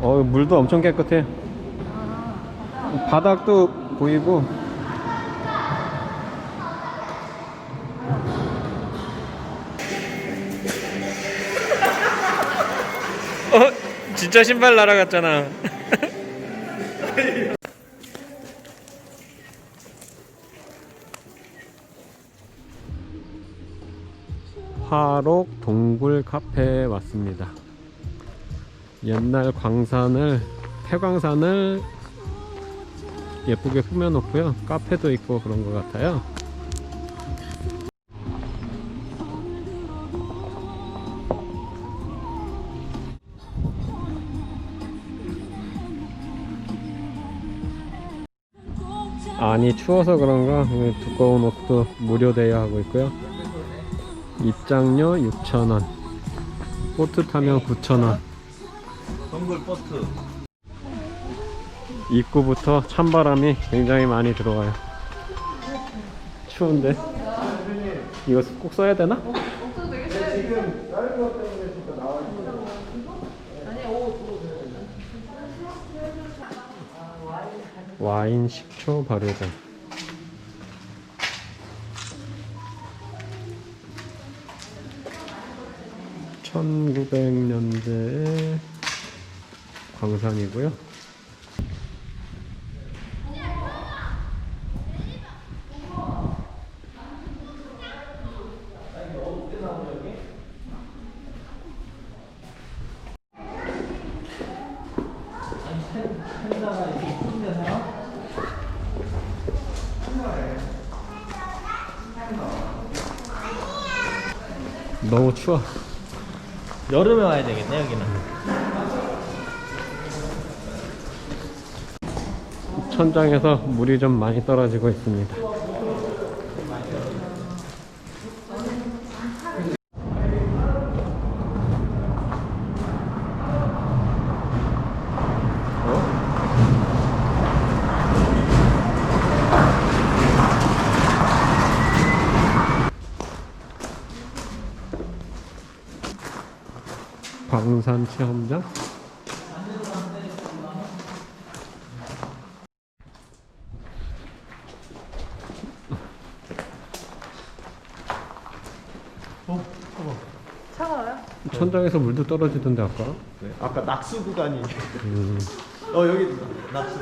어, 물도 엄청 깨끗해. 바닥도 보이고. 어, 진짜 신발 날아갔잖아. 화록 동굴 카페에 왔습니다. 옛날 광산을 폐광산을 예쁘게 꾸며놓고요. 카페도 있고 그런 것 같아요. 아니 추워서 그런가 그 두꺼운 옷도 무료 대여하고 있고요. 입장료 6,000원. 보트 타면 9,000원. 동굴 보트. 입구부터 찬바람이 굉장히 많이 들어와요. 추운데? 이거 꼭 써야 되나? 와인 식초 발효장. (1900년대의) 광산이고요. 너무 추워. 여름에 와야 되겠네 여기는. 천장에서 물이 좀 많이 떨어지고 있습니다. 광산 체험장? 차가워요? 천장에서 물도 떨어지던데 아까? 네, 아까 낙수 구간이. 음. 어 여기 낙수.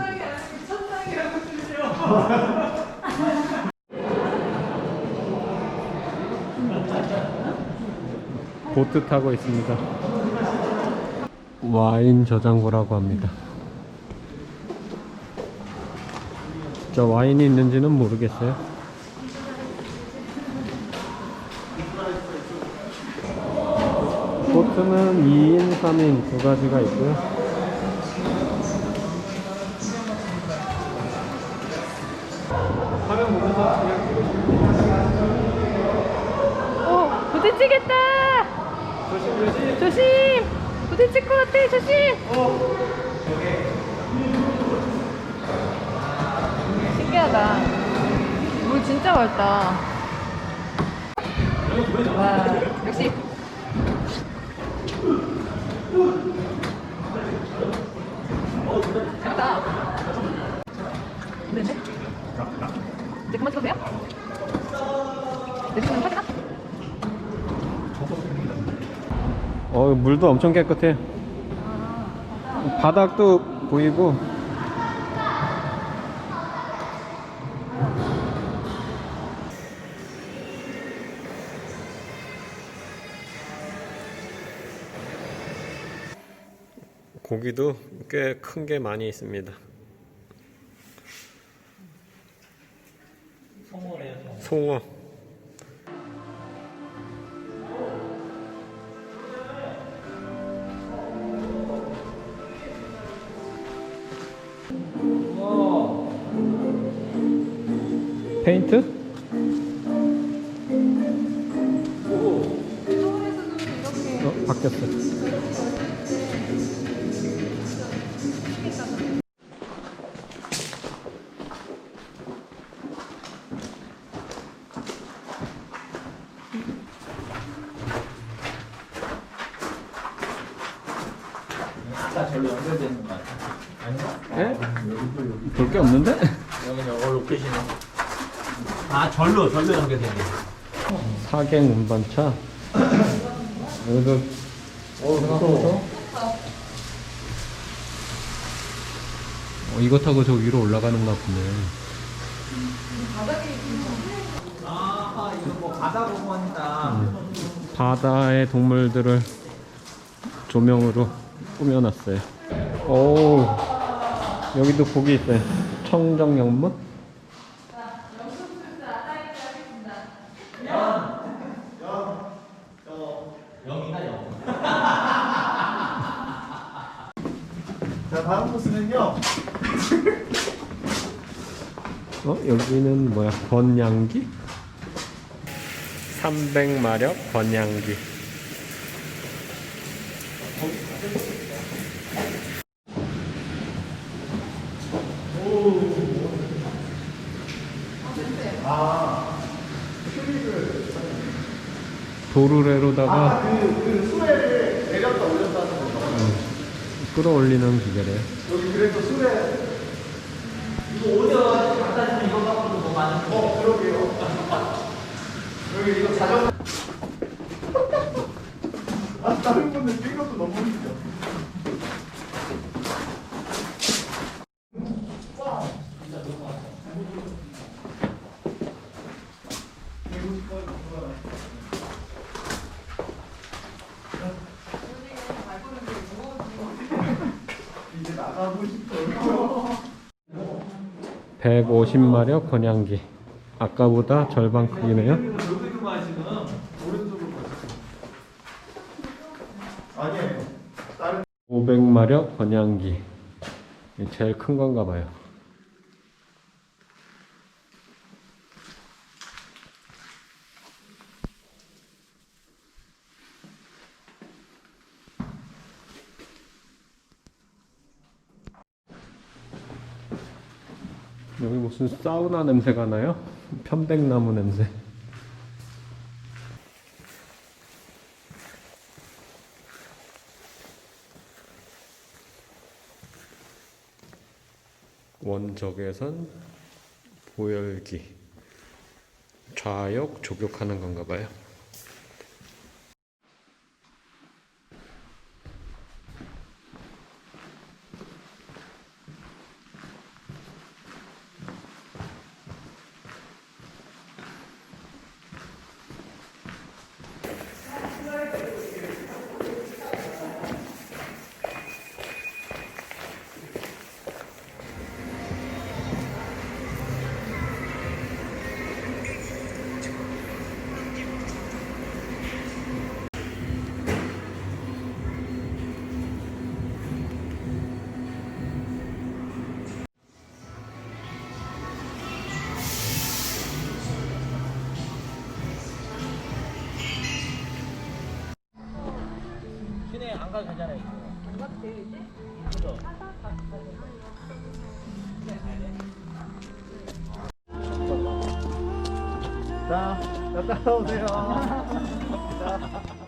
보트 타고 있습니다. 와인 저장고라고 합니다. 진짜 와인이 있는지는 모르겠어요. 보트는 2인, 3인 두 가지가 있고요. 오, 부딪히겠다! 조심 조심. 조심! 부딪힐 것 같아, 조심! 신기하다. 물 진짜 맑다. 와, 역시. 어 물도 엄청 깨끗해. 바닥도 보이고. 고기도 꽤 큰 게 많이 있습니다. 송어래요. 송어. 페인트? 어, 바뀌었어. 예? 볼 게 없는데? 여기는 어 로켓이네. 아 절로 절로 연결되네. 사갱 운반차. 여기도 어 무서워. 어, 이거 타고 저 위로 올라가는가 보네. 아 이거 뭐 바다 공원이다. 바다의 동물들을 조명으로 꾸며놨어요. 오, 여기도 고기 있어요. 영. 자 다음 코스는요 어, 여기는 뭐야? 번양기? 300마력 번양기. 도르래로다가 그 수레를 내렸다 올렸다는 거죠 끌어올리는 기계래요. 여기 그래서 수레. 이거 오전 갖다 주면 이거 갖고도 뭐 많은 거. 어 그러게요. 여기 이거 자전거. 아 다른 분들 뛴 것도 너무 웃기 나가고 싶어요 150마력 번양기. 아까보다 절반 크기네요. 여기도 봐 지금 오른쪽으로 봐. 아니에요 다른 500마력 번양기. 이게 제일 큰 건가 봐요. 여기 무슨 사우나 냄새가 나요? 편백나무 냄새. 원적외선 보열기 좌욕 조격하는 건가 봐요. 안 가도 되잖아요. 이거. 안 가도 돼요 자, 자 따라오세요. 자.